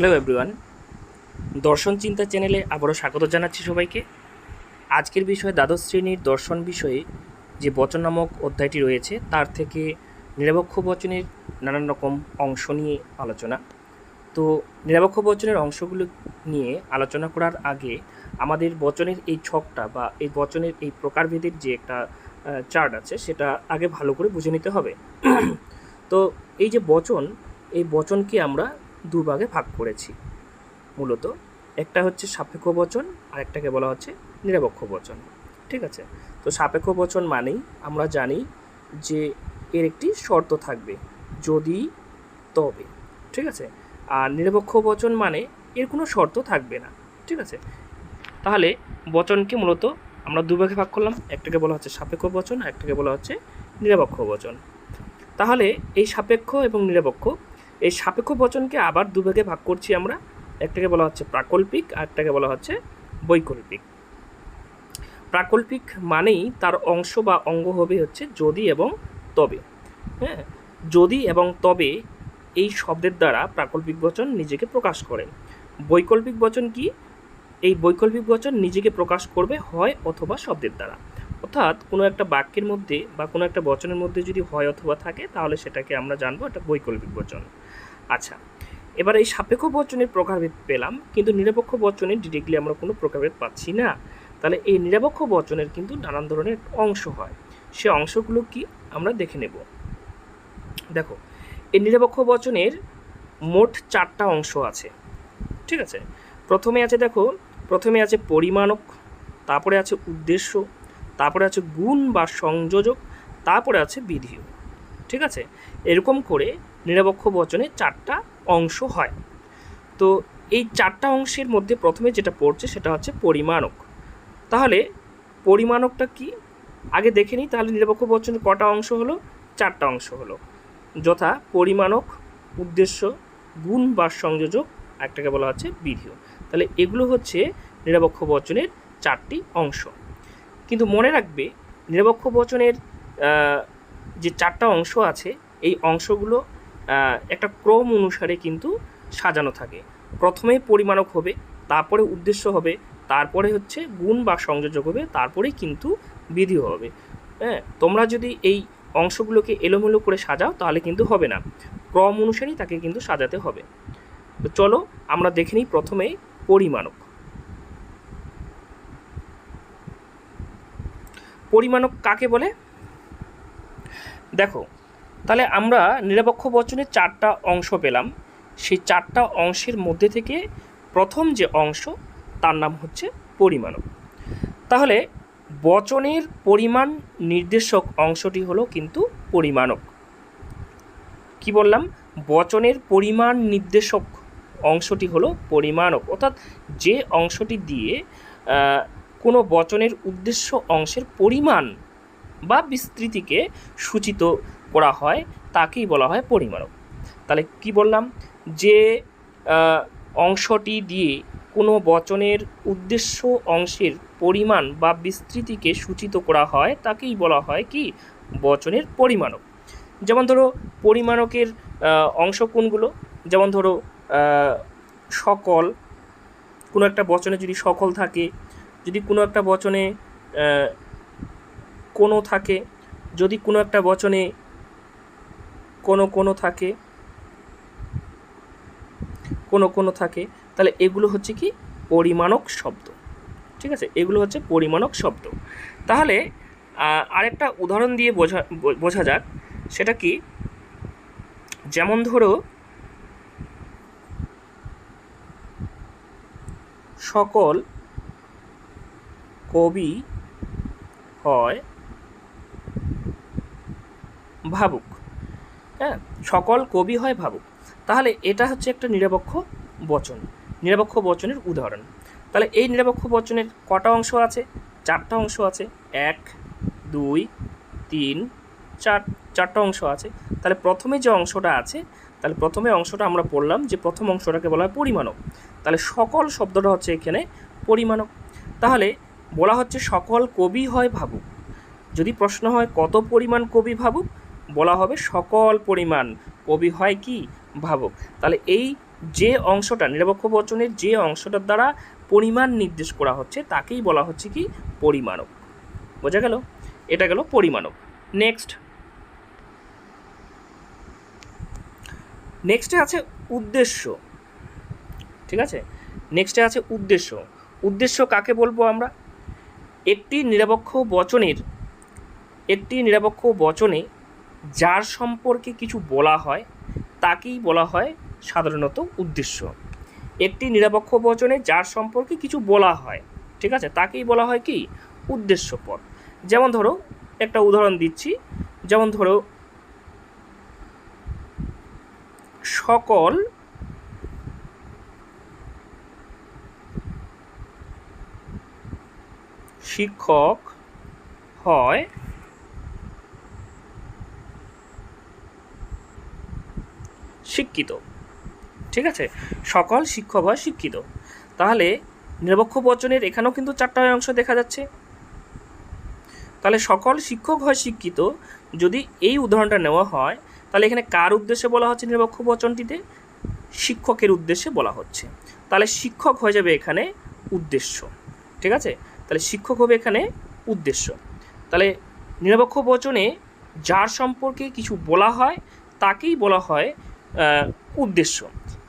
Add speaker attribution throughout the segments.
Speaker 1: Hello everyone দর্শন চিন্তা চ্যানেলে আবারও স্বাগত জানাচ্ছি সবাইকে। আজকের বিষয়ে দ্বাদশ শ্রেণির দর্শন বিষয়ে যে বচন নামক অধ্যায়টি রয়েছে, তার থেকে নিরপেক্ষ বচনের নানান রকম অংশ নিয়ে আলোচনা। তো নিরপেক্ষ বচনের অংশগুলো নিয়ে আলোচনা করার আগে আমাদের বচনের এই ছকটা বা এই বচনের এই প্রকারভেদের যে একটা চার্ট আছে, সেটা আগে ভালো করে বুঝে নিতে হবে। তো এই যে বচন, এই বচনকে আমরা দুভাগে ভাগ করেছি। মূলত একটা হচ্ছে সাপেক্ষ বচন আর একটাকে বলা হচ্ছে নিরপেক্ষ বচন। ঠিক আছে? তো সাপেক্ষ বচন মানেই আমরা জানি যে এর একটি শর্ত থাকবে, যদি, তবে। ঠিক আছে? আর নিরপেক্ষ বচন মানে এর কোনো শর্ত থাকবে না। ঠিক আছে? তাহলে বচনকে মূলত আমরা দুভাগে ভাগ করলাম, একটাকে বলা হচ্ছে সাপেক্ষ বচন আর একটাকে বলা হচ্ছে নিরপেক্ষ বচন। তাহলে এই সাপেক্ষ এবং নিরপেক্ষ এই সাপেক্ষ বচনকে আবার দুভাগে ভাগ করছি আমরা। একটাকে বলা হচ্ছে প্রাকল্পিক আর একটাকে বলা হচ্ছে বৈকল্পিক। প্রাকল্পিক মানেই তার অংশ বা অঙ্গ হবে হচ্ছে যদি এবং তবে। হ্যাঁ যদি এবং তবে এই শব্দের দ্বারা প্রাকল্পিক বচন নিজেকে প্রকাশ করে। বৈকল্পিক বচন কি? এই বৈকল্পিক বচন নিজেকে প্রকাশ করবে হয় অথবা শব্দের দ্বারা। অর্থাৎ কোনো একটা বাক্যের মধ্যে বা কোনো একটা বচনের মধ্যে যদি হয় অথবা থাকে, তাহলে সেটাকে আমরা জানব একটা বৈকল্পিক বচন। এবার এই সাপেক্ষ বচনের প্রকারভেদ পেলাম, কিন্তু নিরপেক্ষ বচনের ডিরেক্টলি আমরা কোনো প্রকারভেদ পাচ্ছি না। তাহলে এই নিরপেক্ষ বচনের কিন্তু নানান ধরনের অংশ হয়। সে অংশগুলো কি আমরা দেখে নেব। দেখো, এই নিরপেক্ষ বচনের মোট চারটা অংশ আছে, ঠিক আছে? প্রথমে আছে দেখো, প্রথমে আছে পরিমাণক, তারপরে আছে উদ্দেশ্য, তারপরে আছে গুণ বা সংযোজক, তারপরে আছে বিধিও ঠিক আছে? এরকম করে নিরপেক্ষ বচনে চারটা অংশ হয়। তো এই চারটা অংশের মধ্যে প্রথমে যেটা পড়ছে সেটা হচ্ছে পরিমাণক। তাহলে পরিমাণকটা কি? আগে দেখে নিই, তাহলে নিরপেক্ষ বচনের কটা অংশ হলো? চারটা অংশ হলো। যথা পরিমাণক, উদ্দেশ্য, গুণ বা সংযোজক, একটাকে বলা হচ্ছে বিধিও। তাহলে এগুলো হচ্ছে নিরপেক্ষ বচনের চারটি অংশ। কিন্তু মনে রাখবে, নিরপেক্ষ বচনের যে চারটা অংশ আছে, এই অংশগুলো একটা ক্রম অনুসারে কিন্তু সাজানো থাকে। প্রথমে পরিমাণক হবে, তারপরে উদ্দেশ্য হবে, তারপরে হচ্ছে গুণ বা সংযোজক হবে, তারপরেই কিন্তু বিধি হবে। হ্যাঁ তোমরা যদি এই অংশগুলোকে এলোমেলো করে সাজাও, তাহলে কিন্তু হবে না। ক্রম অনুসারেই তাকে কিন্তু সাজাতে হবে। তো চলো, আমরা দেখে নিই প্রথমে পরিমাণক। পরিমাণক কাকে বলে? দেখো, তাহলে আমরা নিরপেক্ষ বচনের চারটা অংশ পেলাম। সেই চারটা অংশের মধ্যে থেকে প্রথম যে অংশ, তার নাম হচ্ছে পরিমাণক। তাহলে বচনের পরিমাণ নির্দেশক অংশটি হলো কিন্তু পরিমাণক। কি বললাম? বচনের পরিমাণ নির্দেশক অংশটি হলো পরিমাণক। অর্থাৎ যে অংশটি দিয়ে কোনো বচনের উদ্দেশ্য অংশের পরিমাণ বা বিস্তৃতিকে সূচিত করা হয়, তাকেই বলা হয় পরিমাণক। তাহলে কি বললাম? যে অংশটি দিয়ে কোনো বচনের উদ্দেশ্য অংশের পরিমাণ বা বিস্তৃতিকে সূচিত করা হয়, তাকেই বলা হয় কি? বচনের পরিমাণক। যেমন ধরো, পরিমাণকের অংশ কোনগুলো? যেমন ধরো সকল, কোনো একটা বচনে যদি সকল থাকে, যদি কোনো একটা বচনে কোনো থাকে, যদি কোনো একটা বচনে কোনো কোনো থাকে, কোনো কোনো থাকে, তাহলে এগুলো হচ্ছে কি? পরিমাণক শব্দ। ঠিক আছে? এগুলো হচ্ছে পরিমাণক শব্দ। তাহলে আরেকটা উদাহরণ দিয়ে বোঝা বোঝা যাক। সেটা কি? যেমন ধরো, সকল কবি হয় ভাবুক। হ্যাঁ সকল কবি হয় ভাবুক। তাহলে এটা হচ্ছে একটা নিরপেক্ষ বচন। নিরপেক্ষ বচনের উদাহরণ। তাহলে এই নিরপেক্ষ বচনের কটা অংশ আছে? চারটা অংশ আছে। এক, দুই, তিন, চার, চারটা অংশ আছে। তাহলে প্রথমে যে অংশটা আছে, তাহলে প্রথমে অংশটা আমরা পড়লাম যে প্রথম অংশটাকে বলা হয় পরিমাণক। তাহলে সকল শব্দটা হচ্ছে এখানে পরিমাণক। তাহলে বলা হচ্ছে সকল কবি হয় ভাবুক। যদি প্রশ্ন হয় কত পরিমাণ কবি ভাবুক বলা হবে সকল পরিমাণ কবি হয় কি? ভাবুক। তাহলে এই যে অংশটা, নিরপেক্ষ বচনের যে অংশটার দ্বারা পরিমাণ নির্দেশ করা হচ্ছে, তাকেই বলা হচ্ছে কি? পরিমাণক। বোঝা গেল? এটা গেল পরিমাণক। নেক্সট। নেক্সটে আছে উদ্দেশ্য। ঠিক আছে? নেক্সটে আছে উদ্দেশ্য। উদ্দেশ্য কাকে বলব আমরা? একটি নিরপেক্ষ বচনের, একটি নিরপেক্ষ বচনে যার সম্পর্কে কিছু বলা হয়, তাকেই বলা হয় সাধারণত উদ্দেশ্য। একটি নিরপেক্ষ বচনে যার সম্পর্কে কিছু বলা হয়, ঠিক আছে, তাকেই বলা হয় কি? উদ্দেশ্য পদ যেমন ধরো, একটা উদাহরণ দিচ্ছি। যেমন ধরো, সকল শিক্ষক হয় শিক্ষিত। ঠিক আছে? সকল শিক্ষক হয় শিক্ষিত। তাহলে নিরপেক্ষ বচনের এখানেও কিন্তু চারটা অংশ দেখা যাচ্ছে। তাহলে সকল শিক্ষক হয় শিক্ষিত, যদি এই উদাহরণটা নেওয়া হয়, তাহলে এখানে কার উদ্দেশ্যে বলা হচ্ছে নিরপেক্ষ বচনটিতে? শিক্ষকের উদ্দেশ্যে বলা হচ্ছে। তাহলে শিক্ষক হয়ে যাবে এখানে উদ্দেশ্য। ঠিক আছে? তাহলে শিক্ষক হবে এখানে উদ্দেশ্য। তাহলে নিরপেক্ষ বচনে যার সম্পর্কে কিছু বলা হয়, তাকেই বলা হয় উদ্দেশ্য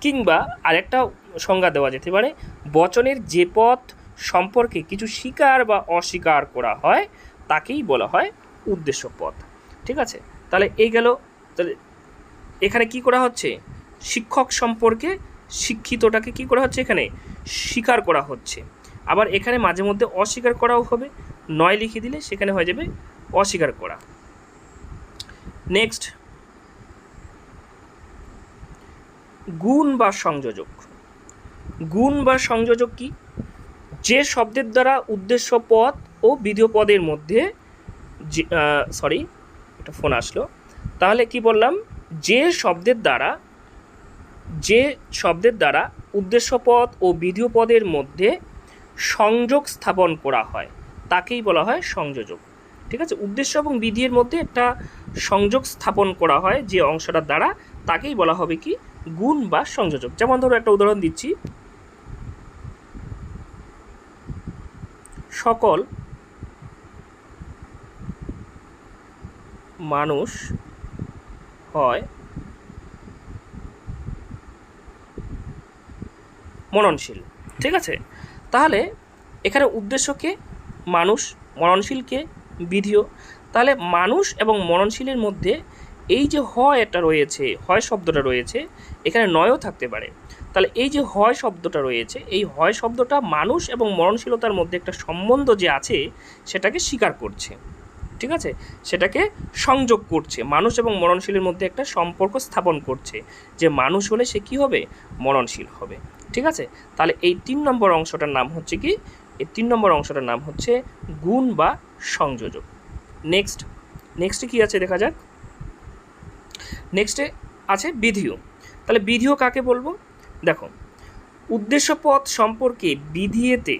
Speaker 1: কিংবা আরেকটা সংজ্ঞা দেওয়া যেতে পারে, বচনের যে পথ সম্পর্কে কিছু স্বীকার বা অস্বীকার করা হয়, তাকেই বলা হয় উদ্দেশ্য পথ। ঠিক আছে? তাহলে এই গেল, তাহলে এখানে কি করা হচ্ছে? শিক্ষক সম্পর্কে শিক্ষিতটাকে কি করা হচ্ছে এখানে? স্বীকার করা হচ্ছে। আবার এখানে মাঝে মধ্যে অস্বীকার করাও হবে, নয় লিখে দিলে সেখানে হয়ে যাবে অস্বীকার করা। নেক্সট গুণ বা সংযোজক। গুণ বা সংযোজক কি? যে শব্দের দ্বারা উদ্দেশ্য পদ ও বিধেয় পদের মধ্যে সরি একটা ফোন আসলো। তাহলে কি বললাম? যে শব্দের দ্বারা, যে শব্দের দ্বারা উদ্দেশ্য পদ ও বিধেয় পদের মধ্যে সংযোগ স্থাপন করা হয়, তাকেই বলা হয় সংযোজক। ঠিক আছে? উদ্দেশ্য এবং বিধির মধ্যে একটা সংযোগ স্থাপন করা হয় যে অংশটার দ্বারা, তাকেই বলা হবে কি? গুণ বা সংযোজক। যেমন ধরো একটা উদাহরণ দিচ্ছি। সকল মানুষ হয় মননশীল ঠিক আছে? তাহলে এখানে উদ্দেশ্যকে মানুষ মননশীলকে বিধিও তাহলে মানুষ এবং মননশীলের মধ্যে এই যে হয় এটা রয়েছে, হয় শব্দটা রয়েছে, এখানে নয়ও থাকতে পারে। তাহলে এই যে হয় শব্দটা রয়েছে, এই হয় শব্দটা মানুষ এবং মরণশীলতার মধ্যে একটা সম্বন্ধ যে আছে, সেটাকে স্বীকার করছে। ঠিক আছে? সেটাকে সংযোগ করছে। মানুষ এবং মরণশীলের মধ্যে একটা সম্পর্ক স্থাপন করছে যে মানুষ হলে সে কি হবে? মরণশীল হবে। ঠিক আছে? তাহলে এই তিন নম্বর অংশটার নাম হচ্ছে কি? এই তিন নম্বর অংশটার নাম হচ্ছে গুণ বা সংযোজক। নেক্সট নেক্সটে কি আছে দেখা যাক? নেক্সটে আছে বিধিও। তাহলে বিধিও কাকে বলব? দেখো, উদ্দেশ্যপথ সম্পর্কে বিধিয়েতে,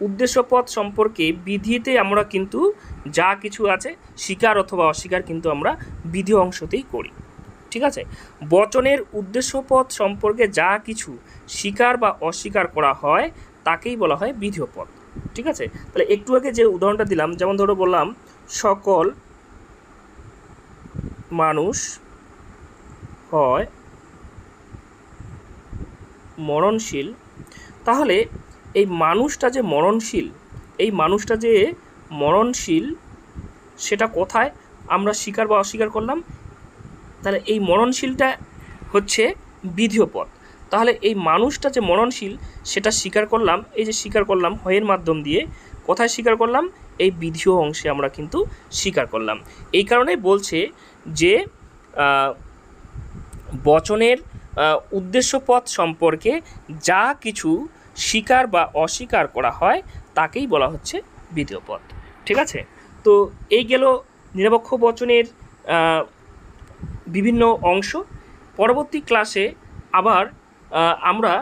Speaker 1: উদ্দেশ্যপথ সম্পর্কে বিধিতে আমরা কিন্তু যা কিছু আছে, স্বীকার অথবা অস্বীকার কিন্তু আমরা বিধি অংশতেই করি। ঠিক আছে? বচনের উদ্দেশ্যপথ সম্পর্কে যা কিছু স্বীকার বা অস্বীকার করা হয়, তাকেই বলা হয় বিধিও পথ ঠিক আছে? তাহলে একটু আগে যে উদাহরণটা দিলাম, যেমন ধরো বললাম, সকল মানুষ হয় মরণশীল, তাহলে এই মানুষটা যে মরণশীল, এই মানুষটা যে মরণশীল, সেটা কোথায়? আমরা স্বীকার বা অস্বীকার করলাম। তাহলে এই মরণশীলটা হচ্ছে বিধিও পথ। তাহলে এই মানুষটা যে মরণশীল, সেটা স্বীকার করলাম, এই যে স্বীকার করলাম হয়ের মাধ্যম দিয়ে, কোথায় স্বীকার করলাম? এই বিধিও অংশে আমরা কিন্তু স্বীকার করলাম। এই কারণে বলছে যে বচনের উদ্দেশ্যপথ সম্পর্কে যা কিছু স্বীকার বা অস্বীকার করা হয় তাকেই বলা হচ্ছে বিধেয় পথ। ঠিক আছে? তো এই গেল নিরপেক্ষ বচনের বিভিন্ন অংশ। পরবর্তী ক্লাসে আবার আমরা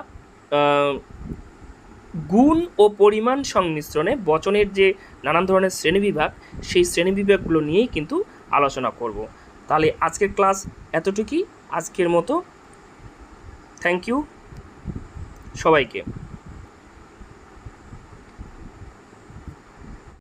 Speaker 1: গুণ ও পরিমাণ সংমিশ্রণে বচনের যে নানান ধরনের শ্রেণীবিভাগ, সেই শ্রেণীবিভাগগুলো নিয়েই কিন্তু আলোচনা করব। তাহলে আজকের ক্লাস এতটুকুই। আজকের মতো। থ্যাংক ইউ সবাইকে।